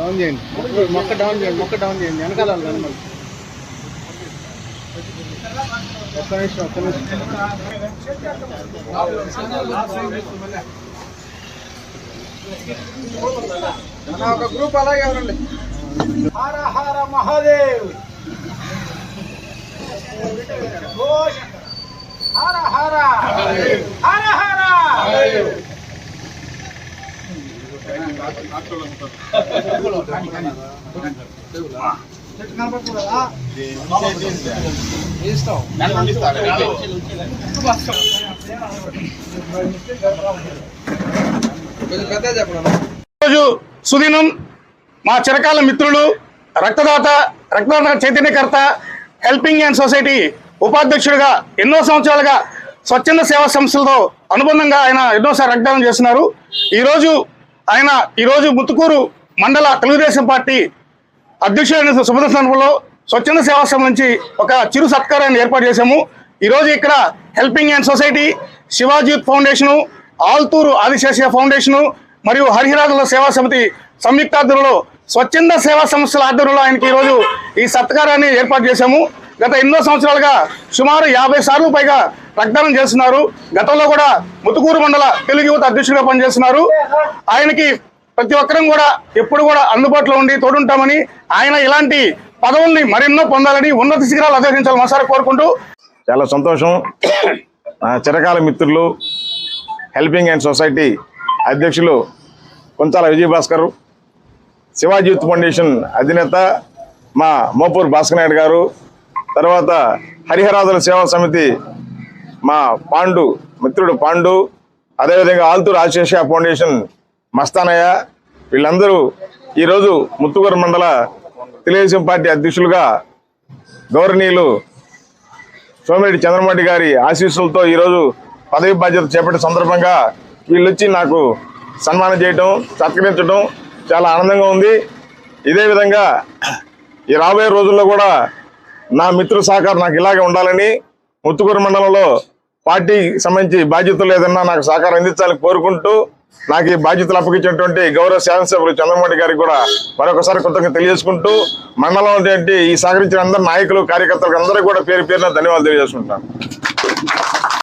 Down చేయండి. మొక్క- down చేయండి మొక్క డౌన్ చేయండి. వెనకాల కనబడి ఒక్క నిమిషం ఒక్క నిమిషం. ఒక గ్రూప్ అలాగే ఉండండి. హర హర మహాదేవ్. హర హర హర హర. రోజు సుదినం మా చిరకాల మిత్రులు రక్తదాత రక్తదాత చైతన్యకర్త హెల్పింగ్ హ్యాండ్ సొసైటీ ఉపాధ్యక్షుడిగా ఎన్నో సంవత్సరాలుగా స్వచ్ఛంద సేవా సంస్థలతో అనుబంధంగా ఆయన ఎన్నోసారి రక్తదానం చేస్తున్నారు. ఈరోజు ఆయన ఈరోజు ముత్తుకూరు మండల తెలుగుదేశం పార్టీ అధ్యక్షుడైన శుభద సందర్భంలో స్వచ్ఛంద సేవా నుంచి ఒక చిరు సత్కారాన్ని ఏర్పాటు చేశాము. ఈరోజు ఇక్కడ helping hand society Shivaji foundation Alturu Adisesha foundation మరియు హరిహరాదుల సేవా సమితి సంయుక్త ఆధ్వర్యంలో స్వచ్ఛంద సేవా సంస్థల ఆధ్వర్యంలో ఆయనకి ఈరోజు ఈ సత్కారాన్ని ఏర్పాటు చేశాము. గత ఎన్నో సంవత్సరాలుగా సుమారు యాభై సార్లు పైగా రక్తదానం చేస్తున్నారు. గతంలో కూడా ముతుకూరు మండల తెలుగు యువత అధ్యక్షుడిగా పనిచేస్తున్నారు. ఆయనకి ప్రతి ఒక్కరం కూడా ఎప్పుడు కూడా అందుబాటులో ఉండి తోడుంటామని ఆయన ఇలాంటి పదవుల్ని మరెన్నో పొందాలని ఉన్నత శిఖరాలు అధిరోహించాలని మనసారా కోరుకుంటూ చాలా సంతోషం. చిరకాల మిత్రులు హెల్పింగ్ అండ్ సొసైటీ అధ్యక్షులు కొంచాల విజయభాస్కర్ శివాజీ యూత్ ఫౌండేషన్ అధినేత మా మోపూర్ భాస్కర్ నాయుడు గారు తర్వాత హరిహరాదుల సేవా సమితి మా పాండు మిత్రుడు పాండు అదేవిధంగా ఆల్తూరు ఆశేష ఫౌండేషన్ మస్తానయ్య వీళ్ళందరూ ఈరోజు ముత్తుగూరు మండల తెలుగుదేశం పార్టీ అధ్యక్షులుగా గౌరవనీయులు సోమిరెడ్డి చంద్రమౌళి గారి ఆశీస్సులతో ఈరోజు పదవి బాధ్యత చేపట్టిన సందర్భంగా వీళ్ళు వచ్చి నాకు సన్మానం చేయటం సత్కరించడం చాలా ఆనందంగా ఉంది. ఇదే విధంగా ఈ రాబోయే రోజుల్లో కూడా నా మిత్రు సహకారం నాకు ఇలాగే ఉండాలని ముత్తుకూరు మండలంలో పార్టీకి సంబంధించి బాధ్యతలు ఏదన్నా నాకు సహకారం అందించాలని కోరుకుంటూ నాకు ఈ బాధ్యతలు అప్పగించినటువంటి గౌరవ శాసనసభ్యులు చంద్రమౌళి గారికి కూడా మరొకసారి కృతజ్ఞత తెలియజేసుకుంటూ మండలం ఈ సహకరించిన అందరు నాయకులు కార్యకర్తలకు అందరూ కూడా పేరు పేరున ధన్యవాదాలు తెలియజేసుకుంటాను